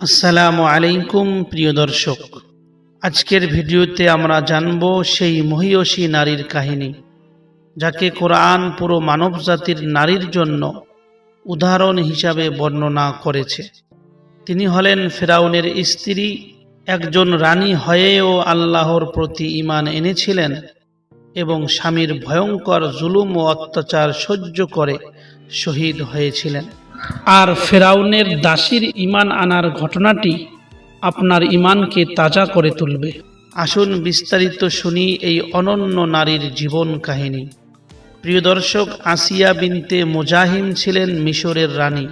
আসসালামু আলাইকুম, প্রিয় দর্শক। আজকের ভিডিওতে আমরা জানব সেই মহিয়সী নারীর কাহিনী, যাকে কোরআন পুরো মানবজাতির নারীর জন্য উদাহরণ হিসাবে বর্ণনা করেছে। তিনি হলেন ফেরাউনের স্ত্রী, একজন রানী হয়েও আল্লাহর প্রতি ঈমান এনেছিলেন এবং স্বামীর ভয়ঙ্কর জুলুম ও অত্যাচার সহ্য করে শহীদ হয়েছিলেন। আর ফেরাউনের দাসীর ঈমান আনার ঘটনাটি আপনার ঈমানকে তাজা করে তুলবে। আসুন বিস্তারিত শুনি এই অনন্য নারীর জীবন কাহিনী। প্রিয় দর্শক, আসিয়া বিনতে মুজাহিম ছিলেন মিশরের রানী।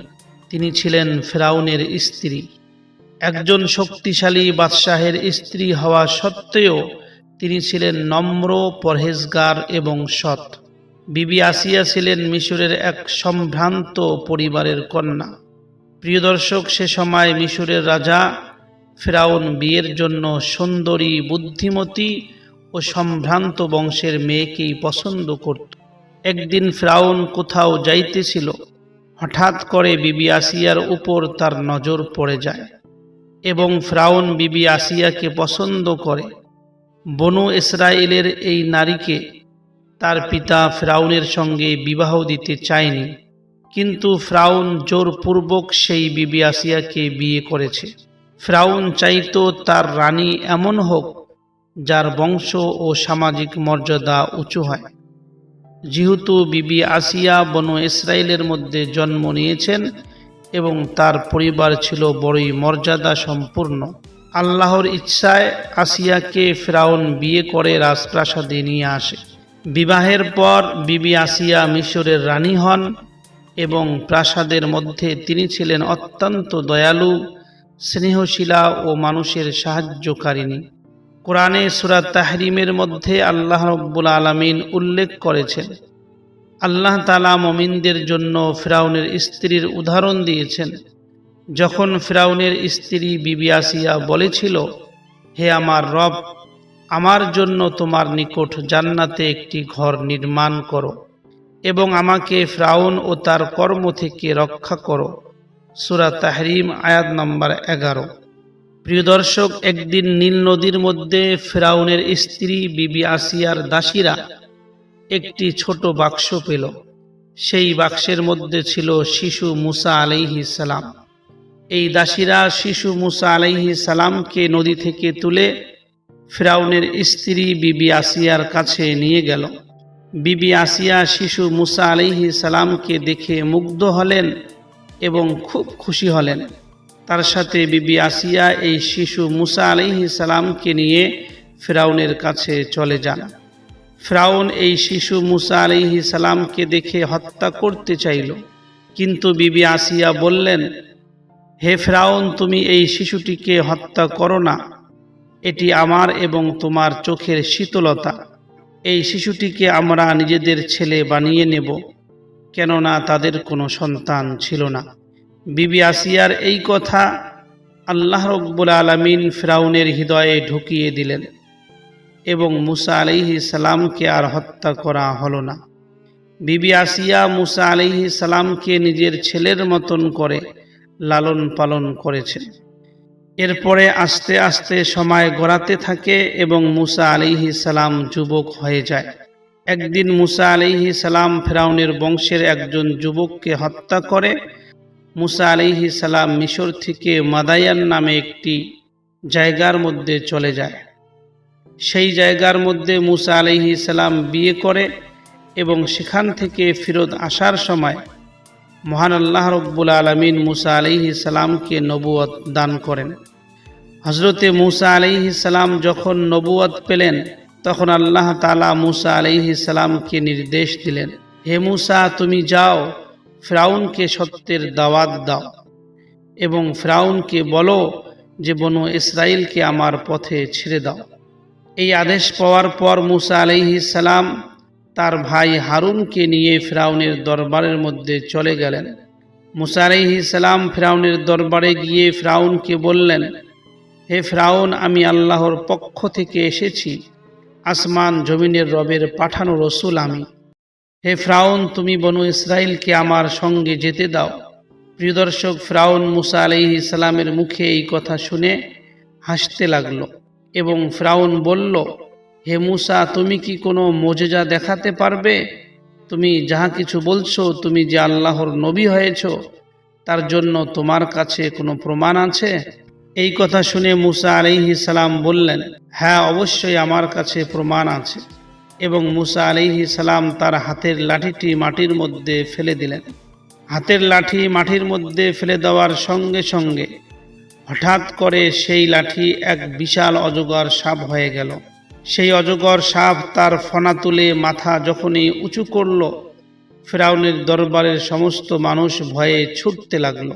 তিনি ছিলেন ফেরাউনের স্ত্রী। একজন শক্তিশালী বাদশাহের স্ত্রী হওয়া সত্ত্বেও তিনি ছিলেন নম্র, পরহেজগার এবং সৎ। বিবি আসিয়া ছিলেন মিশরের এক সম্ভ্রান্ত পরিবারের কন্যা। প্রিয় দর্শক, সে সময় মিশরের রাজা ফেরাউন বিয়ের জন্য সুন্দরী, বুদ্ধিমতী ও সম্ভ্রান্ত বংশের মেয়েকেই পছন্দ করত। একদিন ফ্রাউন কোথাও যাইতেছিল, হঠাৎ করে বিবি আসিয়ার উপর তার নজর পড়ে যায় এবং ফ্রাউন বিবি আসিয়াকে পছন্দ করে। বনু ইসরায়েলের এই নারীকে তার পিতা ফ্রাউনের সঙ্গে বিবাহ দিতে চায়নি, কিন্তু ফ্রাউন জোরপূর্বক সেই বিবি আসিয়াকে বিয়ে করেছে। ফ্রাউন চাইতো তার রানী এমন হোক, যার বংশ ও সামাজিক মর্যাদা উঁচু হয়। যেহেতু বিবি আসিয়া বনু ইসরায়েলের মধ্যে জন্ম নিয়েছেন এবং তার পরিবার ছিল বড়ই মর্যাদা সম্পূর্ণ আল্লাহর ইচ্ছায় আসিয়াকে ফ্রাউন বিয়ে করে রাজপ্রাসাদে নিয়ে আসে। বিবাহের পর বিবি আসিয়া মিশরের রানী হন এবং প্রাসাদের মধ্যে তিনি ছিলেন অত্যন্ত দয়ালু, স্নেহশীলা ও মানুষের সাহায্যকারিণী। কোরআনে সুরাত তাহরিমের মধ্যে আল্লাহ রব্বুল আলমিন উল্লেখ করেছেন, আল্লাহ তালা মমিনদের জন্য ফেরাউনের স্ত্রীর উদাহরণ দিয়েছেন। যখন ফেরাউনের স্ত্রী বিবি আসিয়া বলেছিল, হে আমার রব আমার জন্য তোমার নিকট জান্নাতে একটি ঘর নির্মাণ করো এবং আমাকে ফ্রাউন ও তার কর্ম থেকে রক্ষা করো। সুরা তাহরিম, আয়াত নম্বর এগারো। প্রিয় দর্শক, একদিন নীল নদীর মধ্যে ফেরাউনের স্ত্রী বিবি আসিয়ার দাসীরা একটি ছোট বাক্স পেল। সেই বাক্সের মধ্যে ছিল শিশু মুসা আলাইহি সালাম। এই দাসীরা শিশু মুসা আলাইহি সালামকে নদী থেকে তুলে ফেরাউনের স্ত্রী বিবি আসিয়ার কাছে নিয়ে গেল। বিবি আসিয়া শিশু মুসা আলাইহি সালামকে দেখে মুগ্ধ হলেন এবং খুব খুশি হলেন। তার সাথে বিবি আসিয়া এই শিশু মুসা আলাইহি সালামকে নিয়ে ফেরাউনের কাছে চলে যান। ফ্রাউন এই শিশু মুসা আলিহি সালামকে দেখে হত্যা করতে চাইল। কিন্তু বিবি আসিয়া বললেন, হে ফ্রাউন, তুমি এই শিশুটিকে হত্যা করো না। এটি আমার এবং তোমার চোখের শীতলতা। এই শিশুটিকে আমরা নিজেদের ছেলে বানিয়ে নেব, কেননা তাদের কোনো সন্তান ছিল না। বিবি আসিয়ার এই কথা আল্লাহ রব্বুল আলমিন ফ্রাউনের হৃদয়ে ঢুকিয়ে দিলেন এবং মুসা আলিহি সালামকে আর হত্যা করা হলো না। বিবি আসিয়া মুসা আলিহি সালামকে নিজের ছেলের মতন করে লালন পালন করেছেন। এরপরে আস্তে আস্তে সময় গড়াতে থাকে এবং মুসা আলিহি সালাম যুবক হয়ে যায়। একদিন মুসা আলিহি সালাম ফেরাউনের বংশের একজন যুবককে হত্যা করে। মুসা আলিহি সালাম মিশর থেকে মাদায়ান নামে একটি জায়গার মধ্যে চলে যায়। সেই জায়গার মধ্যে মুসা আলহি সালাম বিয়ে করে এবং সেখান থেকে ফিরত আসার সময় মহান আল্লাহ রব্বুল আলমিন মুসা আলহি সালামকে নবুয়ত দান করেন। হজরতে মুসা আলহি সালাম যখন নবুয়ত পেলেন, তখন আল্লাহ তালা মুসা আলহি সালামকে নির্দেশ দিলেন, হে মুসা, তুমি যাও, ফ্রাউনকে সত্যের দাওয়াত দাও এবং ফ্রাউনকে বলো যে, বনু ইসরায়েলকে আমার পথে ছেড়ে দাও। এই আদেশ পাওয়ার পর মুসা আলহি সালাম তার ভাই হারুনকে নিয়ে ফেরাউনের দরবারের মধ্যে চলে গেলেন। মুসা আলহি সালাম ফেরাউনের দরবারে গিয়ে ফ্রাউনকে বললেন, হে ফ্রাউন, আমি আল্লাহর পক্ষ থেকে এসেছি। আসমান জমিনের রবের পাঠানো রসুল আমি। হে ফ্রাউন, তুমি বনু ইসরায়েলকে আমার সঙ্গে যেতে দাও। প্রিয় দর্শক, ফ্রাউন মুসা আলাইহি সালামের মুখে এই কথা শুনে হাসতে লাগল এবং ফ্রাউন বলল হে মুসা, তুমি কি কোনো মোজেজা দেখাতে পারবে? তুমি যাহা কিছু বলছো, তুমি যে আল্লাহর নবী হয়েছ, তার জন্য তোমার কাছে কোনো প্রমাণ আছে? এই কথা শুনে মুসা আলাইহি সালাম বললেন হ্যাঁ অবশ্যই আমার কাছে প্রমাণ আছে। এবং মুসা আলাইহি সালাম তার হাতের লাঠিটি মাটির মধ্যে ফেলে দিলেন। হাতের লাঠি মাটির মধ্যে ফেলে দেওয়ার সঙ্গে সঙ্গে হঠাৎ করে সেই লাঠি এক বিশাল অজগর সাপ হয়ে গেল। সেই অজগর সাপ তার ফনা তুলে মাথা যখনই উঁচু করল, ফেরাউনের দরবারের সমস্ত মানুষ ভয়ে ছুটতে লাগল।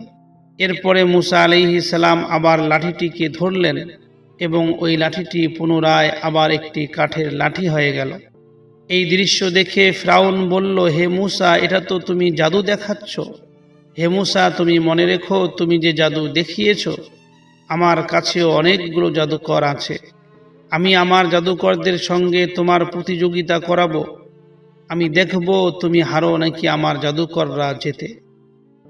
এরপরে মুসা আলিহি সালাম আবার লাঠিটিকে ধরলেন এবং ওই লাঠিটি পুনরায় আবার একটি কাঠের লাঠি হয়ে গেল। এই দৃশ্য দেখে ফ্রাউন বলল, হে মুসা, এটা তো তুমি জাদু দেখাচ্ছ। হে মুসা, তুমি মনে রেখো, তুমি যে জাদু দেখিয়েছ, আমার কাছেও অনেকগুলো জাদুকর আছে। আমি আমার জাদুকরদের সঙ্গে তোমার প্রতিযোগিতা করাবো। আমি দেখব তুমি হারো নাকি আমার জাদুকররা যেতে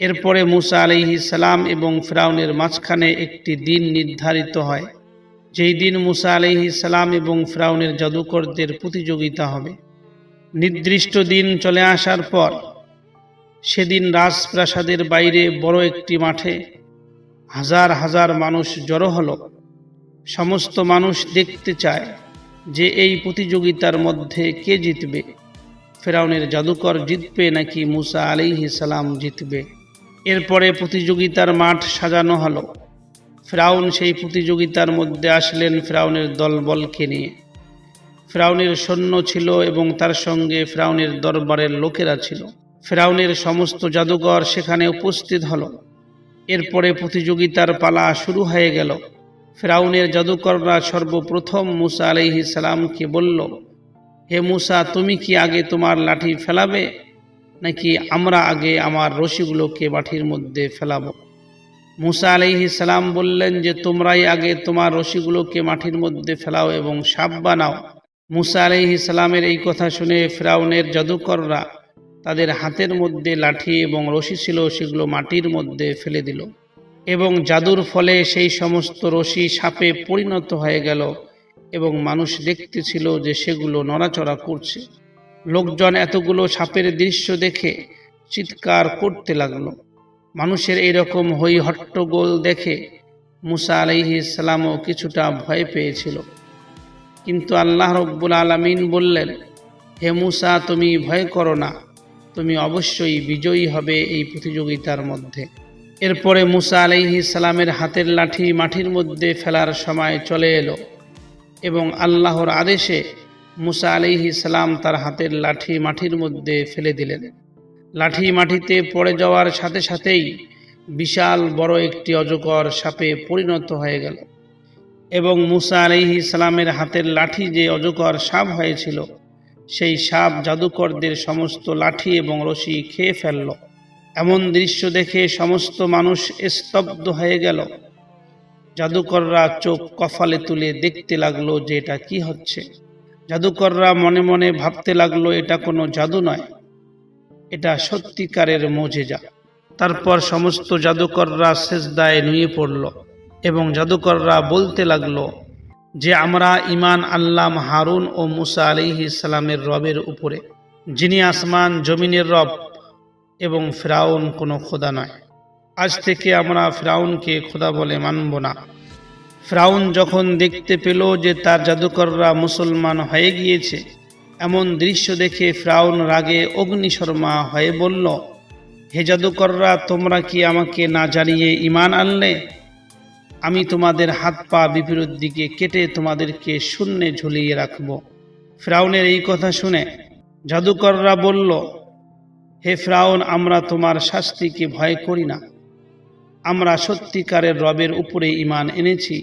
এরপরে মুসা আলিহি সালাম এবং ফ্রাউনের মাঝখানে একটি দিন নির্ধারিত হয়, যেই দিন মুসা আলিহি সালাম এবং ফ্রাউনের জাদুকরদের প্রতিযোগিতা হবে। নির্দিষ্ট দিন চলে আসার পর, সেদিন রাজপ্রাসাদের বাইরে বড় একটি মাঠে হাজার হাজার মানুষ জড়ো হলো। সমস্ত মানুষ দেখতে চায় যে এই প্রতিযোগিতার মধ্যে কে জিতবে। ফেরাউনের জাদুকর জিতবে নাকি মুসা আলিহি সালাম জিতবে। এরপরে প্রতিযোগিতার মাঠ সাজানো হলো। ফেরাউন সেই প্রতিযোগিতার মধ্যে আসলেন ফেরাউনের দলবলকে নিয়ে। ফেরাউনের সৈন্য ছিল এবং তার সঙ্গে ফেরাউনের দরবারের লোকেরা ছিল। ফেরাউনের সমস্ত জাদুঘর সেখানে উপস্থিত হলো। এরপরে প্রতিযোগিতার পালা শুরু হয়ে গেল। ফেরাউনের জাদুকররা সর্বপ্রথম মুসা আলাইহি সালামকে বলল, হে মুসা, তুমি কি আগে তোমার লাঠি ফেলাবে, নাকি আমরা আগে আমার রশিগুলোকে মাটির মধ্যে ফেলাবো? মুসা আলাইহি সালাম বললেন যে, তোমরাই আগে তোমার রশিগুলোকে মাটির মধ্যে ফেলাও এবং সাপ বানাও। মুসা আলাইহি সালামের এই কথা শুনে ফেরাউনের জাদুকররা তাদের হাতের মধ্যে লাঠি এবং রশি ছিল, সেগুলো মাটির মধ্যে ফেলে দিল। এবং জাদুর ফলে সেই সমস্ত রশি সাপে পরিণত হয়ে গেল এবং মানুষ দেখতেছিল যে সেগুলো নড়াচড়া করছে। লোকজন এতগুলো সাপের দৃশ্য দেখে চিৎকার করতে লাগল। মানুষের এইরকম হই হট্টগোল দেখে মুসা আলাইহি সালামও কিছুটা ভয় পেয়েছিল। কিন্তু আল্লাহ রব্বুল আলমিন বললেন, হে মুসা, তুমি ভয় করো না। তুমি অবশ্যই বিজয়ী হবে এই প্রতিযোগিতার মধ্যে। এরপরে মুসা আলাইহি সালামের হাতের লাঠি মাটির মধ্যে ফেলার সময় চলে এলো এবং আল্লাহর আদেশে মুসা আলাইহি সালাম তার হাতের লাঠি মাটির মধ্যে ফেলে দিলেন। লাঠি মাটিতে পড়ে যাওয়ার সাথে সাথেই বিশাল বড় একটি অজগর সাপে পরিণত হয়ে গেল এবং মুসা আলাইহি সালামের হাতের লাঠি যে অজগর সাপ হয়েছিল, সেই সাপ জাদুকরদের সমস্ত লাঠি এবং রশি খেয়ে ফেলল। এমন দৃশ্য দেখে সমস্ত মানুষ স্তব্ধ হয়ে গেল। জাদুকররা চোখ কফালে তুলে দেখতে লাগল যে এটা কি হচ্ছে। জাদুকররা মনে মনে ভাবতে লাগল, এটা কোনো জাদু নয়, এটা সত্যিকারের মোজেজা। তারপর সমস্ত জাদুকররা শেষদায় নুয়ে পড়ল এবং জাদুকররা বলতে লাগল যে, আমরা ইমান আল্লাম হারুন ও মুসা আলিহি ইসলামের রবের উপরে। যিনি আসমান, জমিনের রব এবং ফেরাউন কোনো খোদা নয়। আজ থেকে আমরা ফেরাউনকে খোদা বলে মানব না। ফ্রাউন যখন দেখতে পেল যে তার জাদুকররা মুসলমান হয়ে গিয়েছে, এমন দৃশ্য দেখে ফ্রাউন রাগে অগ্নিশর্মা হয়ে বলল, হে জাদুকররা, তোমরা কি আমাকে না জানিয়ে ইমান আনলে? আমি তোমাদের হাত পা বিপরীত দিকে কেটে তোমাদেরকে শূন্যে ঝুলিয়ে রাখব। ফ্রাউনের এই কথা শুনে জাদুকররা বলল হে ফ্রাউন, আমরা তোমার শাস্তিকে ভয় করি না। আমরা সত্যিকারের রবের উপরে ইমান এনেছি।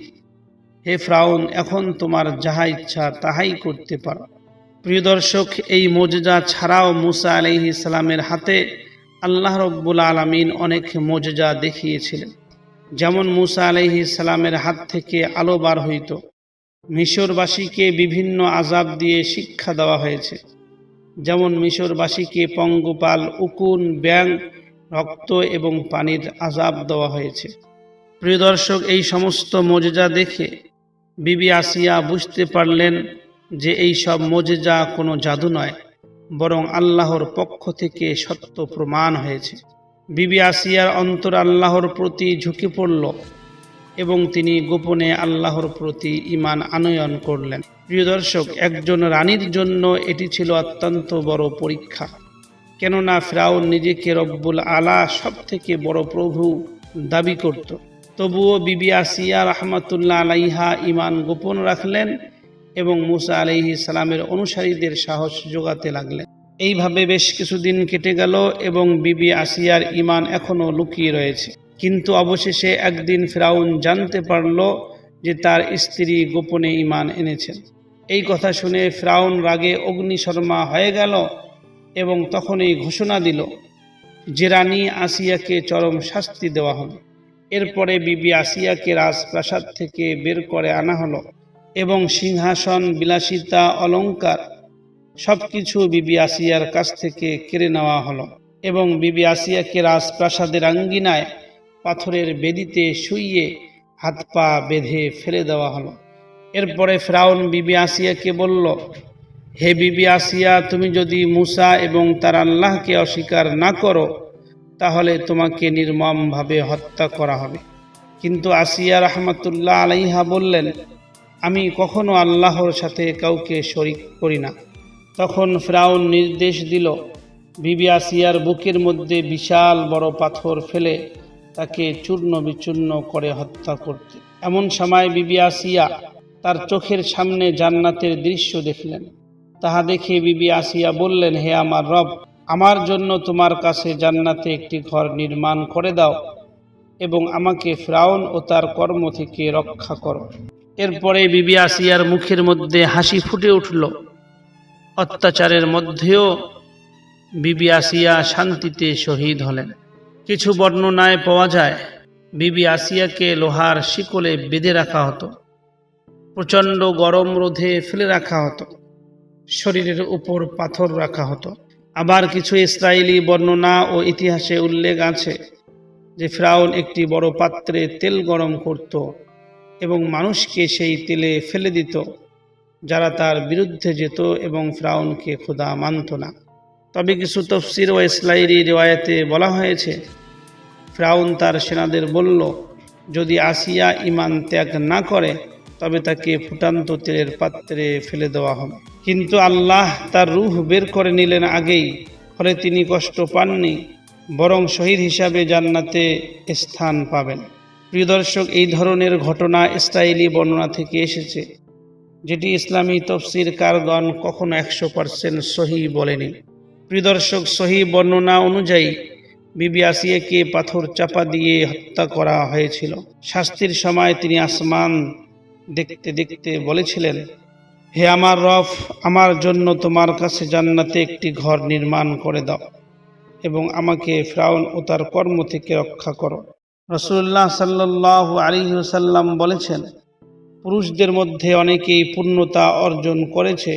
হে ফ্রাউন, এখন তোমার যাহা ইচ্ছা তাহাই করতে পারো। প্রিয় দর্শক, এই মজেজা ছাড়াও মুসা আলহি ইসলামের হাতে আল্লাহ রব্বুল আলমিন অনেক মজেজা দেখিয়েছিলেন। যেমন মুসা আলহি ইসলামের হাত থেকে আলো বার হইত, মিশরবাসীকে বিভিন্ন আজাব দিয়ে শিক্ষা দেওয়া হয়েছে। যেমন মিশরবাসীকে পঙ্গপাল, উকুন ব্যাং রক্ত এবং পানির আজাব দেওয়া হয়েছে। প্রিয় দর্শক, এই সমস্ত মজেজা দেখে বিবি আসিয়া বুঝতে পারলেন যে এই সব মজেজা কোনো জাদু নয়, বরং আল্লাহর পক্ষ থেকে সত্য প্রমাণ হয়েছে। বিবি আসিয়ার অন্তর আল্লাহর প্রতি ঝুঁকে পড়ল। এবং তিনি গোপনে আল্লাহর প্রতি ইমান আনয়ন করলেন। প্রিয় দর্শক, একজন রানীর জন্য এটি ছিল অত্যন্ত বড় পরীক্ষা। কেননা ফ্রাউন নিজেকে রব্বুল আলা সব থেকে বড় প্রভু দাবি করত। তবুও বিবি আসিয়া রহমতুল্লাহ আলাইহা ইমান গোপন রাখলেন এবং মুসা আলাইহি সালামের অনুসারীদের সাহস যোগাতে লাগলেন। এইভাবে বেশ কিছুদিন কেটে গেল এবং বিবি আসিয়ার ইমান এখনও লুকিয়ে রয়েছে। কিন্তু অবশেষে একদিন ফেরাউন জানতে পারল যে তার স্ত্রী গোপনে ইমান এনেছেন এই কথা শুনে ফ্রাউন রাগে অগ্নিশর্মা হয়ে গেল এবং তখনই ঘোষণা দিল যে রানী আসিয়াকে চরম শাস্তি দেওয়া হবে। এরপরে বিবি আসিয়াকে রাজপ্রাসাদ থেকে বের করে আনা হলো এবং সিংহাসন, বিলাসিতা, অলঙ্কার সব কিছু বিবি আসিয়ার কাছ থেকে কেড়ে নেওয়া হলো এবং বিবি আসিয়াকে রাজপ্রাসাদের আঙ্গিনায় পাথরের বেদিতে শুইয়ে হাত পা বেঁধে ফেলে দেওয়া হলো। এরপরে ফ্রাউন বিবি আসিয়াকে বলল, হে বিবি আসিয়া, তুমি যদি মুসা এবং তার আল্লাহকে অস্বীকার না করো, তাহলে তোমাকে নির্মমভাবে হত্যা করা হবে। কিন্তু আসিয়া রহমতুল্লাহ আলাইহা বললেন, আমি কখনো আল্লাহর সাথে কাউকে শরিক করি না। তখন ফ্রাউন নির্দেশ দিল, বিবি আসিয়ার বুকের মধ্যে বিশাল বড় পাথর ফেলে তাকে চূর্ণ বিচূর্ণ করে হত্যা করতে। এমন সময় বিবি আসিয়া তার চোখের সামনে জান্নাতের দৃশ্য দেখলেন। তাহা দেখে বিবি আসিয়া বললেন, হে আমার রব, আমার জন্য তোমার কাছে জান্নাতে একটি ঘর নির্মাণ করে দাও এবং আমাকে ফ্রাউন ও তার কর্ম থেকে রক্ষা করো। এরপরে বিবি আসিয়ার মুখের মধ্যে হাসি ফুটে উঠল। অত্যাচারের মধ্যেও বিবি আসিয়া শান্তিতে শহীদ হলেন। কিছু বর্ণনায় পাওয়া যায়, বিবি আসিয়াকে লোহার শিকলে বেঁধে রাখা হতো, প্রচণ্ড গরম রোধে ফেলে রাখা হতো, শরীরের উপর পাথর রাখা হতো। আবার কিছু ইসরায়েলি বর্ণনা ও ইতিহাসে উল্লেখ আছে যে ফ্রাউন একটি বড় পাত্রে তেল গরম করত এবং মানুষকে সেই তেলে ফেলে দিত, যারা তার বিরুদ্ধে যেত এবং ফ্রাউনকে খোদা মানত না। তবে কিছু তফসির ও ইসলাইরি রেওয়ায়তে বলা হয়েছে, ফ্রাউন তার সেনাদের বলল, যদি আসিয়া ইমান ত্যাগ না করে, তবে তাকে ফুটান্ত তেলের পাত্রে ফেলে দেওয়া হবে। কিন্তু আল্লাহ তার রুহ বের করে নিলেন আগেই, ফলে তিনি কষ্ট পাননি, বরং শহীদ হিসাবে জান্নাতে স্থান পাবেন। প্রিয় দর্শক, এই ধরনের ঘটনা ইসরায়েলি বর্ণনা থেকে এসেছে, যেটি ইসলামী তফসির কারগণ কখনো একশো পার্সেন্ট সহি বলেনি। প্রিয় দর্শক সহি বর্ণনা অনুযায়ী বিবি আসিয়াকে পাথর চাপা দিয়ে হত্যা করা হয়েছিল। শাস্তির সময় তিনি আসমান দেখতে দেখতে বলেছিলেন, হে আমার রফ আমার জন্য তোমার কাছে জান্নাতে একটি ঘর নির্মাণ করে দাও এবং আমাকে ফ্রাউন ও তার কর্ম থেকে রক্ষা করো। রসুল্লাহ সাল্লাহ আলী সাল্লাম বলেছেন, পুরুষদের মধ্যে অনেকেই পূর্ণতা অর্জন করেছে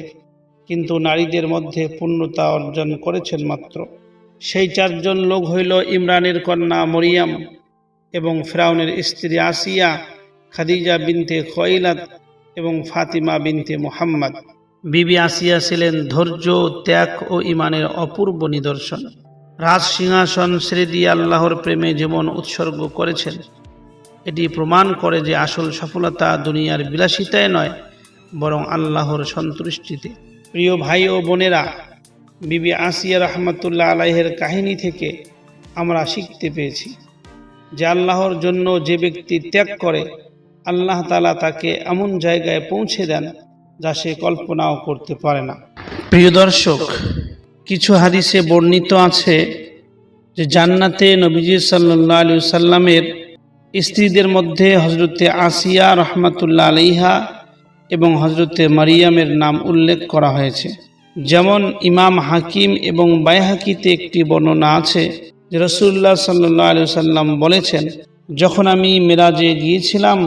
কিন্তু নারীদের মধ্যে পূর্ণতা অর্জন করেছেন মাত্র। সেই চারজন লোক হইল ইমরানের কন্যা মরিয়াম এবং ফ্রাউনের স্ত্রী আসিয়া খাদিজা বিনতে খয়লাত এবং ফাতিমা বিনতে মোহাম্মদ। বিবি আসিয়া ছিলেন ধৈর্য, ত্যাগ ও ইমানের অপূর্ব নিদর্শন। রাজ সিংহাসন দিয়ে আল্লাহর প্রেমে যেমন উৎসর্গ করেছেন, এটি প্রমাণ করে যে আসল সফলতা দুনিয়ার বিলাসিতায় নয়, বরং আল্লাহর সন্তুষ্টিতে। প্রিয় ভাই ও বোনেরা, বিবি আসিয়া রহমতুল্লাহ আলাইহের কাহিনী থেকে আমরা শিখতে পেয়েছি যে আল্লাহর জন্য যে ব্যক্তি ত্যাগ করে, আল্লাহ তালা তাকে এমন জায়গায় পৌঁছে দেন যা সে কল্পনাও করতে পারে না। প্রিয় দর্শক, কিছু হাদিসে বর্ণিত আছে যে জান্নাতে নবীজি সাল্লাহ আলু সাল্লামের স্ত্রীদের মধ্যে হজরতে আসিয়া রহমাতুল্লাহ আলিহা এবং হজরতে মারিয়ামের নাম উল্লেখ করা হয়েছে। যেমন ইমাম হাকিম এবং বাইহাকিতে একটি বর্ণনা আছে যে রসুল্লাহ সাল্লাহ আলু সাল্লাম বলেছেন, যখন আমি মেরাজে গিয়েছিলাম,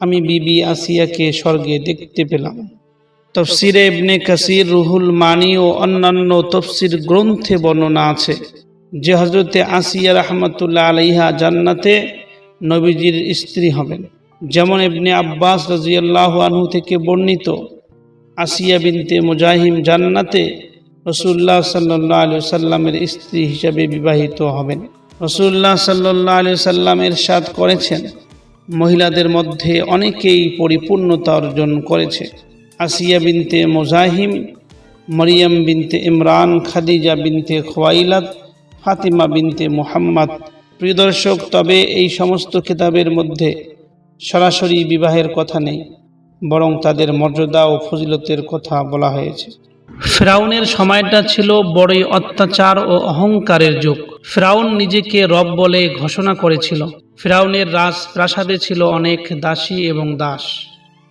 আমি বিবি আসিয়াকে স্বর্গে দেখতে পেলাম। তফসিরে ইবনে কাসির রুহুল মানি ও অন্যান্য তফসির গ্রন্থে বর্ণনা আছে যে হজরতে আসিয়া রহমতুল্লাহ আলাইহা জান্নাতে নবীজির স্ত্রী হবেন। যেমন ইবনে আব্বাস রাজিয়াল্লাহ আনহু থেকে বর্ণিত আসিয়া বিনতে মুজাহিম জান্নাতে রসুল্লাহ সাল্লাহ আলু সাল্লামের স্ত্রী হিসাবে বিবাহিত হবেন। রসুল্লাহ সাল্লাহ আলু সাল্লামের সাদ করেছেন, মহিলাদের মধ্যে অনেকেই পরিপূর্ণতা অর্জন করেছে। আসিয়া বিনতে মোজাহিম, মরিয়ম বিনতে ইমরান, খাদিজা বিনতে খোয়াইলাদ ফাতিমা বিনতে মোহাম্মদ। প্রিয়দর্শক, তবে এই সমস্ত খেতাবের মধ্যে সরাসরি বিবাহের কথা নেই, বরং তাদের মর্যাদা ও ফজিলতের কথা বলা হয়েছে। ফ্রাউনের সময়টা ছিল বড়ই অত্যাচার ও অহংকারের যুগ। ফ্রাউন নিজেকে রব বলে ঘোষণা করেছিল। ফ্রাউনের রাজ প্রাসাদে ছিল অনেক দাসী এবং দাস।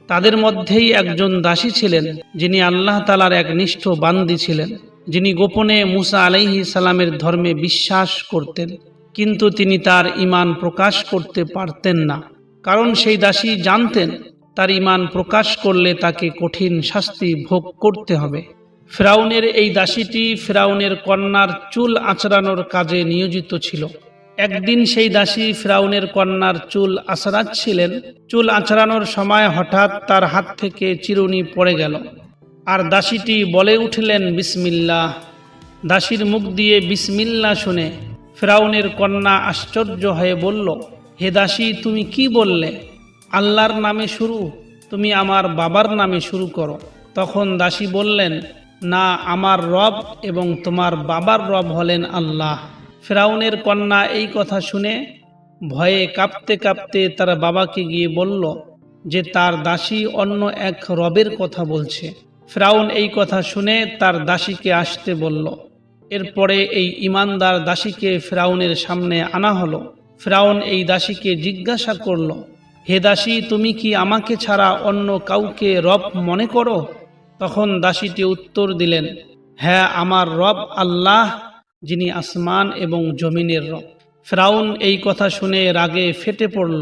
তাদের মধ্যেই একজন দাসী ছিলেন, যিনি আল্লাহ তালার এক নিষ্ঠ বান্দি ছিলেন, যিনি গোপনে মুসা আলাইহি সালামের ধর্মে বিশ্বাস করতেন, কিন্তু তিনি তার ইমান প্রকাশ করতে পারতেন না। কারণ সেই দাসী জানতেন তার ইমান প্রকাশ করলে তাকে কঠিন শাস্তি ভোগ করতে হবে। ফ্রাউনের এই দাসীটি ফেরাউনের কন্যার চুল আঁচড়ানোর কাজে নিয়োজিত ছিল। একদিন সেই দাসী ফ্রাউনের কন্যার চুল আঁচড়াচ্ছিলেন। চুল আঁচড়ানোর সময় হঠাৎ তার হাত থেকে চিরুনি পড়ে গেল। আর দাসীটি বলে উঠলেন, বিসমিল্লাহ। দাসীর মুখ দিয়ে বিসমিল্লা শুনে ফ্রাউনের কন্যা আশ্চর্য হয়ে বলল হে দাসী, তুমি কি বললে? আল্লাহর নামে শুরু, তুমি আমার বাবার নামে শুরু করো। তখন দাসী বললেন, না, আমার রব এবং তোমার বাবার রব হলেন আল্লাহ। ফেরাউনের কন্যা এই কথা শুনে ভয়ে কাঁপতে কাঁপতে তার বাবাকে গিয়ে বলল যে, তার দাসী অন্য এক রবের কথা বলছে। ফ্রাউন এই কথা শুনে তার দাসীকে আসতে বলল। এরপরে এই ইমানদার দাসীকে ফ্রাউনের সামনে আনা হলো। ফেরাউন এই দাসীকে জিজ্ঞাসা করল, হে দাসী, তুমি কি আমাকে ছাড়া অন্য কাউকে রব মনে করো? তখন দাসীটি উত্তর দিলেন হ্যাঁ আমার রব আল্লাহ, যিনি আসমান এবং জমিনের রব। ফ্রাউন এই কথা শুনে রাগে ফেটে পড়ল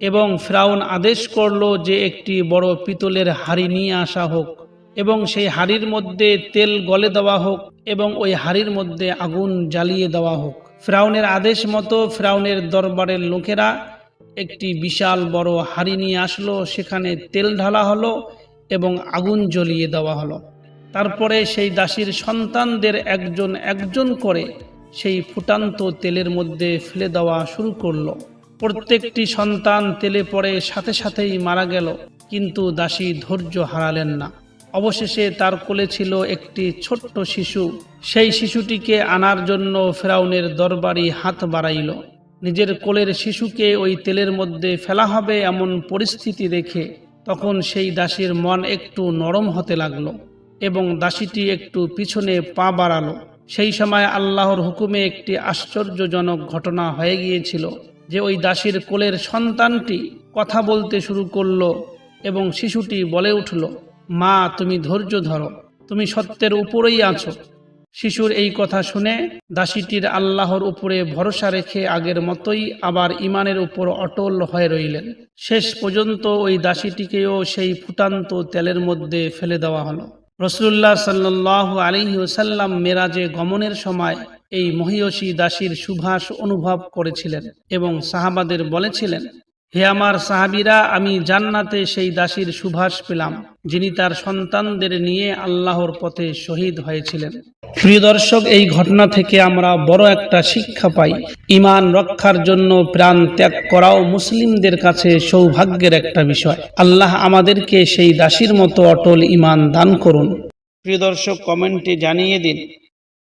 এবং ফ্রাউন আদেশ করল যে একটি বড় পিতলের হাড়ি নিয়ে আসা হোক এবং সেই হাড়ির মধ্যে তেল গলে দেওয়া হোক এবং ওই হাড়ির মধ্যে আগুন জ্বালিয়ে দেওয়া হোক। ফ্রাউনের আদেশ মতো ফ্রাউনের দরবারের লোকেরা একটি বিশাল বড় হাড়ি নিয়ে আসলো, সেখানে তেল ঢালা হলো এবং আগুন জ্বলিয়ে দেওয়া হলো। তারপরে সেই দাসীর সন্তানদের একজন একজন করে সেই ফুটান্ত তেলের মধ্যে ফেলে দেওয়া শুরু করল। প্রত্যেকটি সন্তান তেলে পড়ে সাথে সাথেই মারা গেল, কিন্তু দাসী ধৈর্য হারালেন না। অবশেষে তার কোলে ছিল একটি ছোট্ট শিশু। সেই শিশুটিকে আনার জন্য ফেরাউনের দরবারি হাত বাড়াইল। নিজের কোলের শিশুকে ওই তেলের মধ্যে ফেলা হবে এমন পরিস্থিতি দেখে তখন সেই দাসীর মন একটু নরম হতে লাগল এবং দাসীটি একটু পিছনে পা বাড়ালো। সেই সময় আল্লাহর হুকুমে একটি আশ্চর্যজনক ঘটনা হয়ে গিয়েছিল যে ওই দাসীর কোলের সন্তানটি কথা বলতে শুরু করল এবং শিশুটি বলে উঠল মা, তুমি ধৈর্য ধরো। তুমি সত্যের উপরেই আছো। শিশুর এই কথা শুনে দাসীটির আল্লাহর উপরে ভরসা রেখে আগের মতোই আবার ইমানের উপর অটল হয়ে রইলেন। শেষ পর্যন্ত ওই দাসীটিকেও সেই ফুটান্ত তেলের মধ্যে ফেলে দেওয়া হলো। রসুল্লাহ সাল্লাহ আলিহি ওসাল্লাম মেরাজে গমনের সময় এই মহিয়সী দাসীর সুভাষ অনুভব করেছিলেন এবং সাহাবাদের বলেছিলেন, হে আমার সাহাবিরা, আমি জান্নাতে সেই দাসীর সুভাষ পেলাম। যিনি তার সন্তানদের নিয়ে আল্লাহর পথে শহীদ হয়েছিলেন। প্রিয় দর্শক, এই ঘটনা থেকে আমরা বড় একটা শিক্ষা পাই। ইমান রক্ষার জন্য প্রাণ ত্যাগ করাও মুসলিমদের কাছে সৌভাগ্যের একটা বিষয়। আল্লাহ আমাদেরকে সেই দাসীর মতো অটল ইমান দান করুন। প্রিয় দর্শক, কমেন্টে জানিয়ে দিন,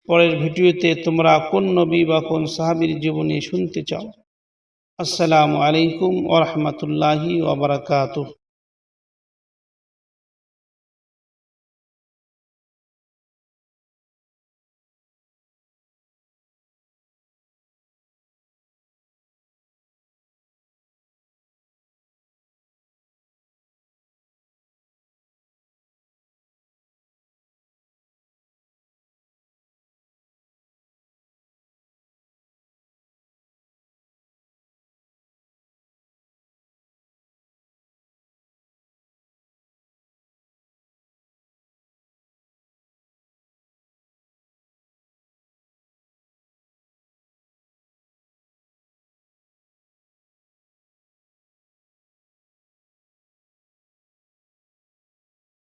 পরের ভিডিওতে তোমরা কোন নবী বা কোন সাহাবীর জীবনী শুনতে চাও। আসসালামু আলাইকুম ওরহমতুল্লাহি ওবরাকাতুহ